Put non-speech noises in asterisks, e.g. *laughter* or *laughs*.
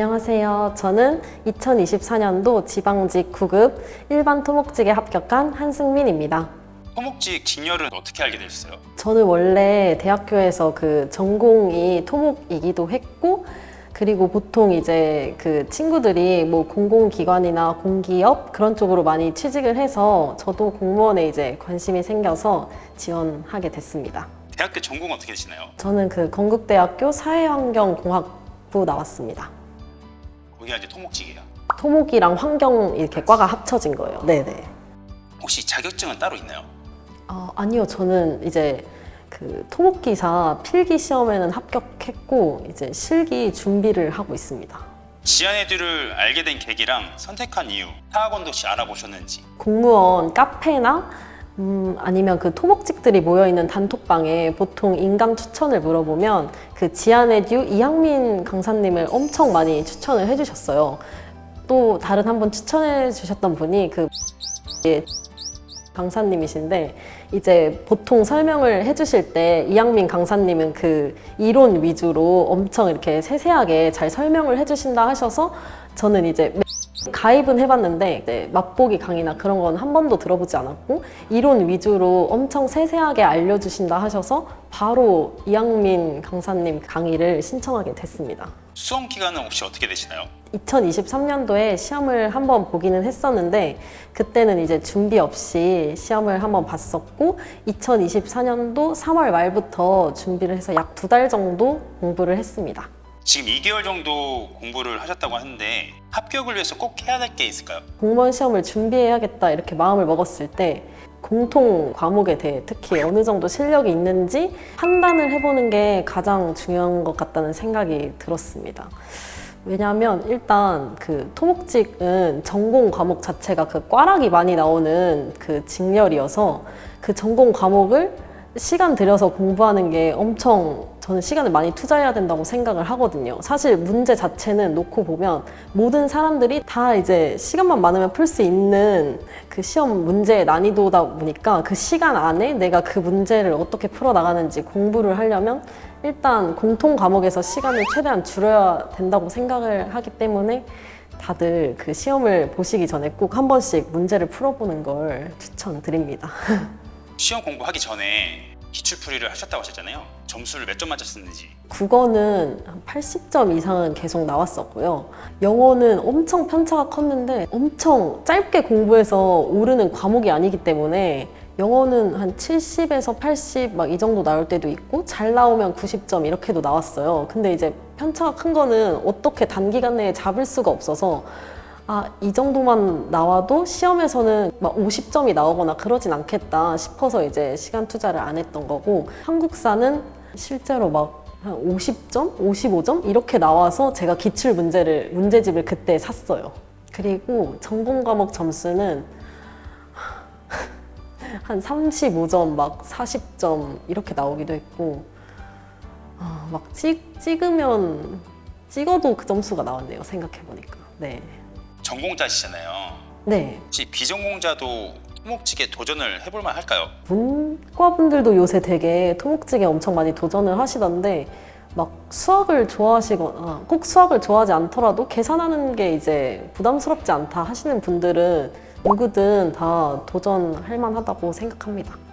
안녕하세요. 저는 2024년도 지방직 9급 일반 토목직에 합격한 한승민입니다. 토목직 직렬은 어떻게 알게 되셨어요? 저는 원래 대학교에서 그 전공이 토목이기도 했고, 그리고 보통 이제 그 친구들이 뭐 공공기관이나 공기업 그런 쪽으로 많이 취직을 해서 저도 공무원에 이제 관심이 생겨서 지원하게 됐습니다. 대학교 전공 어떻게 되시나요? 저는 그 건국대학교 사회환경공학부 나왔습니다. 거기가 이제 토목직이에요. 토목이랑 환경 이렇게 과가 합쳐진 거예요. 네네. 혹시 자격증은 따로 있나요? 어, 아니요, 저는 이제 그 토목기사 필기 시험에는 합격했고 이제 실기 준비를 하고 있습니다. 지안에듀를 알게 된 계기랑 선택한 이유 타학원도 혹시 알아보셨는지 공무원 카페나 음, 아니면 그 토목직들이 모여 있는 단톡방에 보통 인강 추천을 물어보면 그 지안에듀 이항민 강사님을 엄청 많이 추천을 해주셨어요. 또 다른 한분 추천해 주셨던 분이 그 강사님이신데 이제 보통 설명을 해주실 때 이양민 강사님은 그 이론 위주로 엄청 이렇게 세세하게 잘 설명을 해주신다 하셔서 저는 이제 가입은 해봤는데 이제 맛보기 강의나 그런 건 한 번도 들어보지 않았고 이론 위주로 엄청 세세하게 알려주신다 하셔서 바로 이양민 강사님 강의를 신청하게 됐습니다. 수험 기간은 혹시 어떻게 되시나요? 2023년도에 시험을 한번 보기는 했었는데 그때는 이제 준비 없이 시험을 한번 봤었고 2024년도 3월 말부터 준비를 해서 약 두 달 정도 공부를 했습니다. 지금 2개월 정도 공부를 하셨다고 하는데 합격을 위해서 꼭 해야 될 게 있을까요? 공무원 시험을 준비해야겠다 이렇게 마음을 먹었을 때 공통 과목에 대해 특히 어느 정도 실력이 있는지 판단을 해보는 게 가장 중요한 것 같다는 생각이 들었습니다. 왜냐하면 일단 그 토목직은 전공 과목 자체가 그 꽈락이 많이 나오는 그 직렬이어서 그 전공 과목을 시간 들여서 공부하는 게 엄청 저는 시간을 많이 투자해야 된다고 생각을 하거든요. 사실 문제 자체는 놓고 보면 모든 사람들이 다 이제 시간만 많으면 풀 수 있는 그 시험 문제의 난이도다 보니까 그 시간 안에 내가 그 문제를 어떻게 풀어 나가는지 공부를 하려면 일단 공통 과목에서 시간을 최대한 줄여야 된다고 생각을 하기 때문에 다들 그 시험을 보시기 전에 꼭 한 번씩 문제를 풀어보는 걸 추천드립니다. *laughs* 시험 공부하기 전에 기출풀이를 하셨다고 하셨잖아요. 점수를 몇 점 맞았었는지 국어는 한 80점 이상은 계속 나왔었고요. 영어는 엄청 편차가 컸는데 엄청 짧게 공부해서 오르는 과목이 아니기 때문에 영어는 한 70에서 80 막 이 정도 나올 때도 있고 잘 나오면 90점 이렇게도 나왔어요. 근데 이제 편차가 큰 거는 어떻게 단기간 내에 잡을 수가 없어서 아, 이 정도만 나와도 시험에서는 막 50점이 나오거나 그러진 않겠다 싶어서 이제 시간 투자를 안 했던 거고 한국사는 실제로 막 한 50점, 55점 이렇게 나와서 제가 기출 문제를 문제집을 그때 샀어요. 그리고 전공 과목 점수는 *laughs* 한 35점, 막 40점 이렇게 나오기도 했고 아, 막 찍, 찍으면 찍어도 그 점수가 나왔네요. 생각해 보니까. 네. 전공자시잖아요. 네. 혹시 비전공자도 토목직에 도전을 해볼 만 할까요? 문과분들도 요새 되게 토목직에 엄청 많이 도전을 하시던데 막 수학을 좋아하시거나 꼭 수학을 좋아하지 않더라도 계산하는 게 이제 부담스럽지 않다 하시는 분들은 누구든 다 도전할 만하다고 생각합니다.